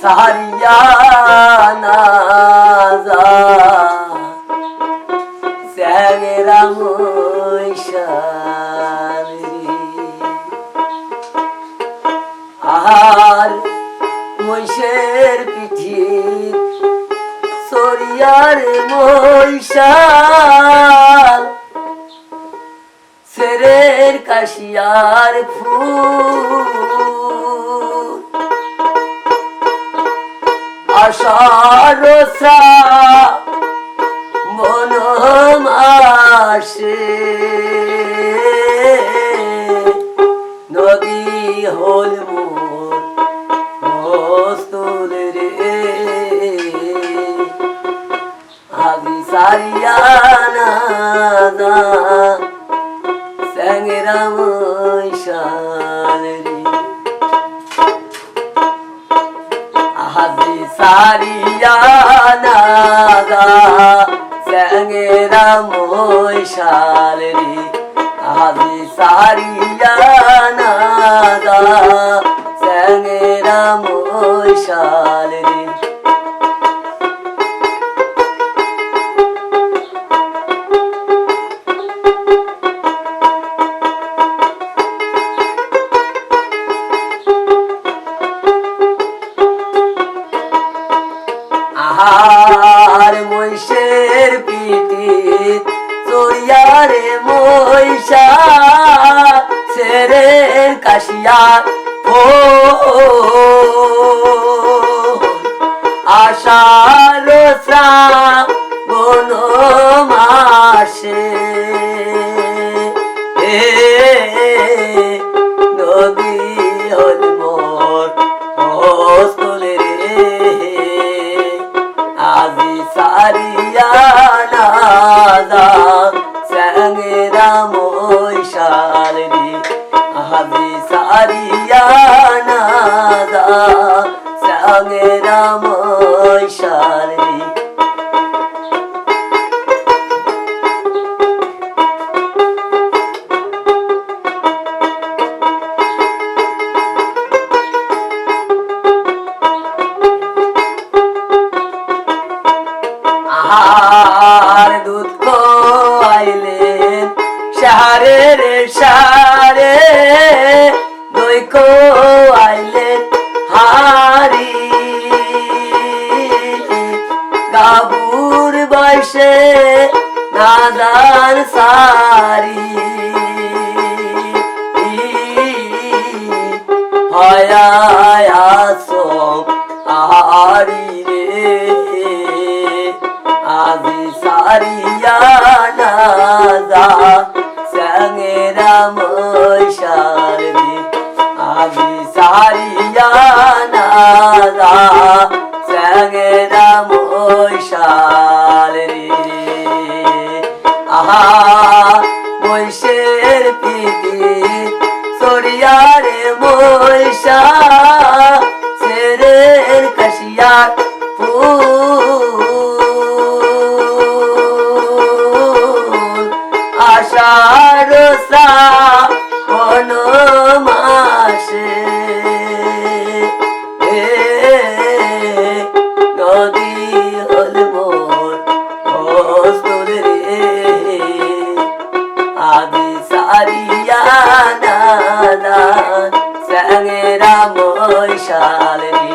সারিয়া না যা স্যাংরা মৈশালি আর মৈশের পিঠি সরিয়ার মৈশাল সেরের কাশিয়ার ফুল আষাঢ় মন মাসে। নদী হল মোর রে। আদি সারিয়ানা দা আদি সারিয়া দা স্যাংরা মৈশাল হাজি সারিয়া সারিয়ানা আহার মহিষের পিটি চড়িয়ারে মহিষা সেরে কাশিয়া ও সাহারের সারে দই আইলেন হারি। গাবুর বয়সে নাদার সারি। আজি সারিয়ানা দা সঙ্গেরা মৈশাল রে। আহা মৈশের পিতি সরিয়ারে মৈশা সেরের কাশিয়ার ফুল। শ্রাবণ ব্যাঙেরা বৈশালী